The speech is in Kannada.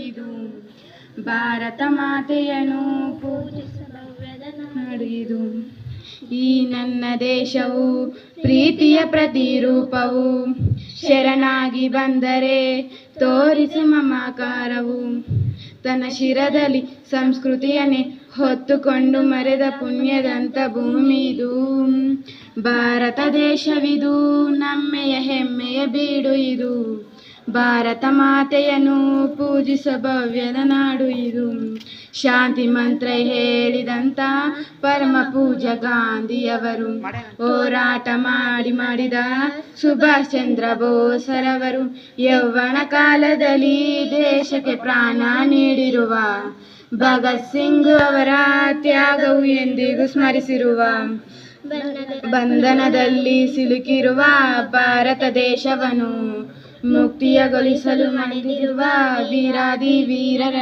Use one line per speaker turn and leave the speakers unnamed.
ಇದು ಭಾರತ ಮಾತೆಯನ್ನು ಭವ್ಯದ ಈ ನನ್ನ ದೇಶವು ಪ್ರೀತಿಯ ಪ್ರತಿರೂಪವು. ಶರಣಾಗಿ ಬಂದರೆ ತೋರಿಸು ಮಮಾಕಾರವು. ತನ್ನ ಶಿರದಲ್ಲಿ ಸಂಸ್ಕೃತಿಯನ್ನೇ ಹೊತ್ತುಕೊಂಡು ಮರೆದ ಪುಣ್ಯದಂತ ಭೂಮಿದು ಭಾರತ ದೇಶವಿದು, ನಮ್ಮೆಯ ಹೆಮ್ಮೆಯ ಬೀಡು ಇದು. ಭಾರತ ಮಾತೆಯನ್ನು ಪೂಜಿಸುವ ಭವ್ಯದ ನಾಡು ಇದು. ಶಾಂತಿ ಮಂತ್ರ ಹೇಳಿದಂತ ಪರಮ ಪೂಜ ಗಾಂಧಿಯವರು. ಹೋರಾಟ ಮಾಡಿ ಮಾಡಿದ ಸುಭಾಷ್ ಚಂದ್ರ ಬೋಸರವರು. ಯೌವನ ಕಾಲದಲ್ಲಿ ದೇಶಕ್ಕೆ ಪ್ರಾಣ ನೀಡಿರುವ ಭಗತ್ ಸಿಂಗ್ ಅವರ ತ್ಯಾಗವು ಎಂದಿಗೂ ಸ್ಮರಿಸಿರುವ. ಬಂಧನದಲ್ಲಿ ಸಿಲುಕಿರುವ ಭಾರತ ದೇಶವನ್ನು ಮುಕ್ತಿಯಗೊಳಿಸಲು ಮಣಿದಿರುವ ವೀರಾದಿ ವೀರರನ್ನು